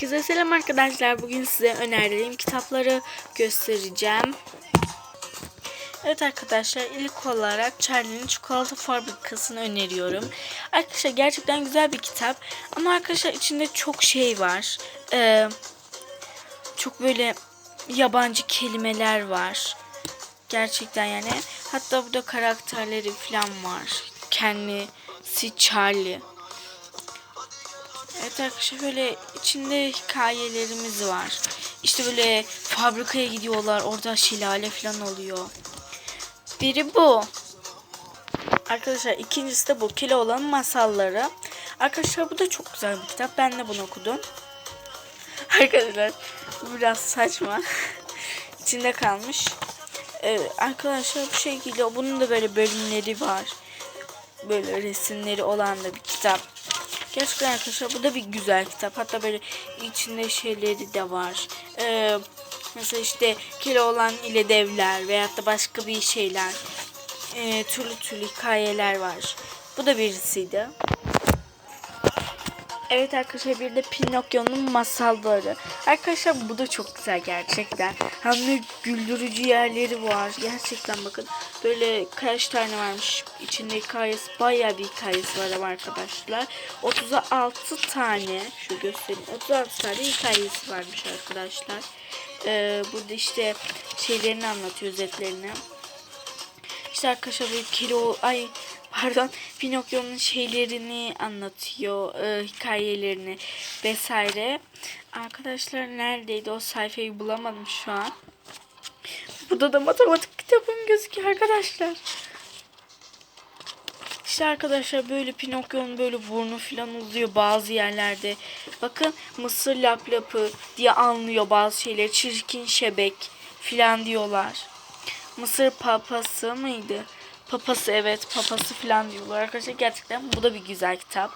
Herkese selam arkadaşlar. Bugün size önerdiğim kitapları göstereceğim. Evet arkadaşlar ilk olarak Charlie'nin Çikolata Fabrikası'nı öneriyorum. Arkadaşlar gerçekten güzel bir kitap. Ama arkadaşlar içinde çok şey var. Ee, çok böyle yabancı kelimeler var. Gerçekten yani. Hatta burada karakterleri falan var. Kendisi Charlie. Evet arkadaşlar böyle içinde hikayelerimiz var. İşte böyle fabrikaya gidiyorlar. Orada şelale falan oluyor. Biri bu. Arkadaşlar ikincisi de bu. Keloğlan'ın masalları. Arkadaşlar bu da çok güzel bir kitap. Ben de bunu okudum. Arkadaşlar bu biraz saçma. İçinde kalmış. Evet, arkadaşlar bu şekilde bunun da böyle bölümleri var. Böyle resimleri olan da bir kitap. Gerçekten arkadaşlar bu da bir güzel kitap. Hatta böyle içinde şeyleri de var. Ee, mesela işte Keloğlan ile devler veyahut da başka bir şeyler. Ee, türlü türlü hikayeler var. Bu da birisiydi. Evet arkadaşlar bir de Pinokyo'nun masalları. Arkadaşlar bu da çok güzel gerçekten. Hem de güldürücü yerleri var. Gerçekten bakın böyle kaç tane varmış. İçinde hikayesi bayağı bir hikayesi var ama arkadaşlar. 36 tane şu göstereyim. 36 tane hikayesi varmış arkadaşlar. Ee, burada işte şeylerini anlatıyor özetlerini. İşte arkadaşlar böyle kilo ay pardon Pinokyo'nun şeylerini anlatıyor, e, hikayelerini vesaire. Arkadaşlar neredeydi o sayfayı bulamadım şu an. Burada da matematik kitabım gözüküyor arkadaşlar. İşte arkadaşlar böyle Pinokyo'nun böyle burnu falan uzuyor bazı yerlerde. Bakın mısır laplapı diye anlıyor bazı şeyleri. Çirkin şebek falan diyorlar. Mısır papası mıydı? Papası evet papası falan diyorlar arkadaşlar. Gerçekten bu da bir güzel kitap.